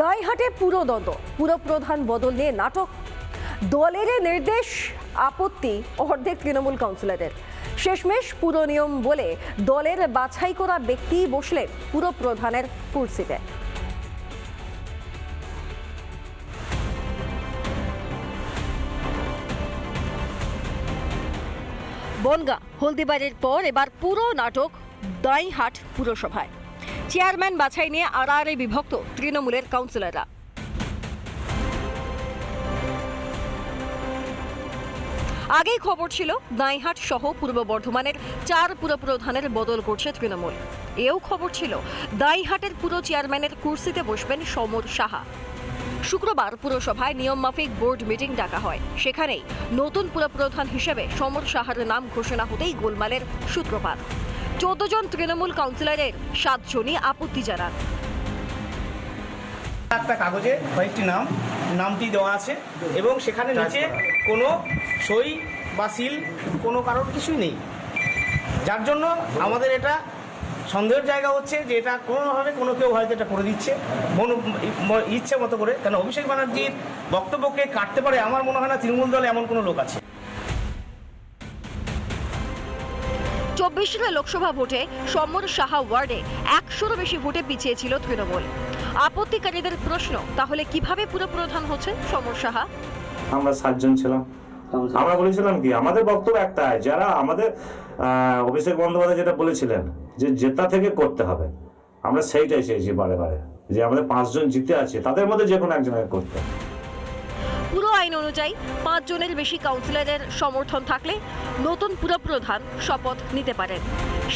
দাইহাটে পুরোদ্বন্দ্ব পুরপ্রধান বদল নিয়ে নাটক। দলের নির্দেশ, আপত্তি, অর্ধেক তৃণমূল কাউন্সিলরের শেষমেশ পুরো নিয়ম বলে দলের বাছাই করা ব্যক্তি বসলেন পুরপ্রধানের কুর্সিতে। বনগা, হলদিবাড়ির পর এবার পুরো নাটক দাইহাট পুরসভায়। চেয়ারম্যান বাছাই নিয়ে আড়াআড়ি বিভক্ত তৃণমূলের কাউন্সিলররা। আগেই খবর ছিল দাইহাট সহ পূর্ব বর্ধমানের চার পুরপ্রধানের বদল করছে তৃণমূল। এও খবর ছিল, দাইহাটের পুরো চেয়ারম্যানের কুর্সিতে বসবেন সমর সাহা। শুক্রবার পুরসভায় নিয়মমাফিক বোর্ড মিটিং ডাকা হয়। সেখানেই নতুন পুরপ্রধান হিসেবে সমর সাহার নাম ঘোষণা হতেই গোলমালের সূত্রপাত। চোদ্দ জন তৃণমূল কাউন্সিলরের সাতজনই আপত্তি জানান। একটা কাগজে কয়েকটি নাম, নামটি দেওয়া আছে এবং সেখানে নিচে কোনো সই বা সিল কোনো কারোর কিছুই নেই। যার জন্য আমাদের এটা সন্দেহের জায়গা হচ্ছে যে এটা কোনোভাবে কোনো কেউ হয়তো এটা করে দিচ্ছে। মন ইচ্ছে মতো করে। কেন অভিষেক ব্যানার্জির বক্তব্যকে কাটতে পারে আমার মনে হয় না তৃণমূল দলে এমন কোনো লোক আছে। চব্বিশের লোকসভা ভোটে সমর সাহা ওয়ার্ডে একশোরও বেশি ভোটে পিছিয়ে ছিল তৃণমূল। আপত্তিকারীদের প্রশ্ন, তাহলে কীভাবে পুরপ্রধান হচ্ছেন সমর সাহা? আমরা সাতজন ছিলাম। আমরা বলেছিলাম কি, আমাদের বক্তব্য একটাই, যারা আমাদের অভিষেক বন্দ্যোপাধ্যায় যেটা বলেছিলেন, যে জেতা থেকে করতে হবে। আমরা সেইটাই চেয়েছি বারে বারে, যে আমাদের পাঁচজন জিতে আছে, তাদের মধ্যে যে কোনো একজনের করতে। পুরো আইন অনুযায়ী পাঁচ জনের বেশি কাউন্সিলরের সমর্থন থাকলে নতুন পুরপ্রধান শপথ নিতে পারেন।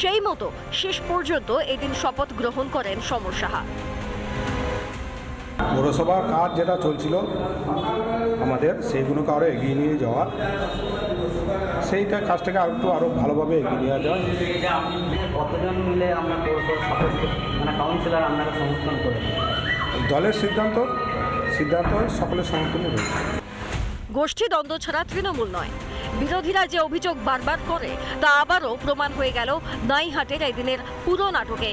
সেই মতো শেষ পর্যন্ত এদিন শপথ গ্রহণ করেন সমর সাহা। পৌরসভার কাজ যেটা চলছিল আমাদের সেইগুলোকে আরও এগিয়ে নিয়ে যাওয়া সেইটা কাজটাকে আর একটু আরও ভালোভাবে এগিয়ে নিয়ে যাওয়া কতজন মিলে আমরা মানে কাউন্সিলর আপনারা সমর্থন করে দলের সিদ্ধান্ত সিদ্ধান্ত সকলের সমর্থনে রয়েছে। গোষ্ঠী দ্বন্দ্ব ছাড়া তৃণমূল নয়। বিরোধীরা যে অভিযোগ বারবার করে তা আবারও প্রমাণ হয়ে গেল নাইহাটের এদিনের পুরো নাটকে।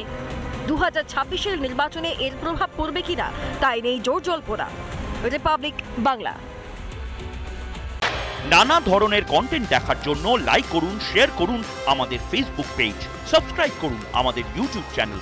দু হাজার ছাব্বিশের নির্বাচনে এর প্রভাব পড়বে কিনা তাই নেই জোর জল্পনা রিপাবলিক বাংলা। নানা ধরনের কন্টেন্ট দেখার জন্য লাইক করুন শেয়ার করুন আমাদের ফেসবুক পেজ সাবস্ক্রাইব করুন আমাদের ইউটিউব চ্যানেল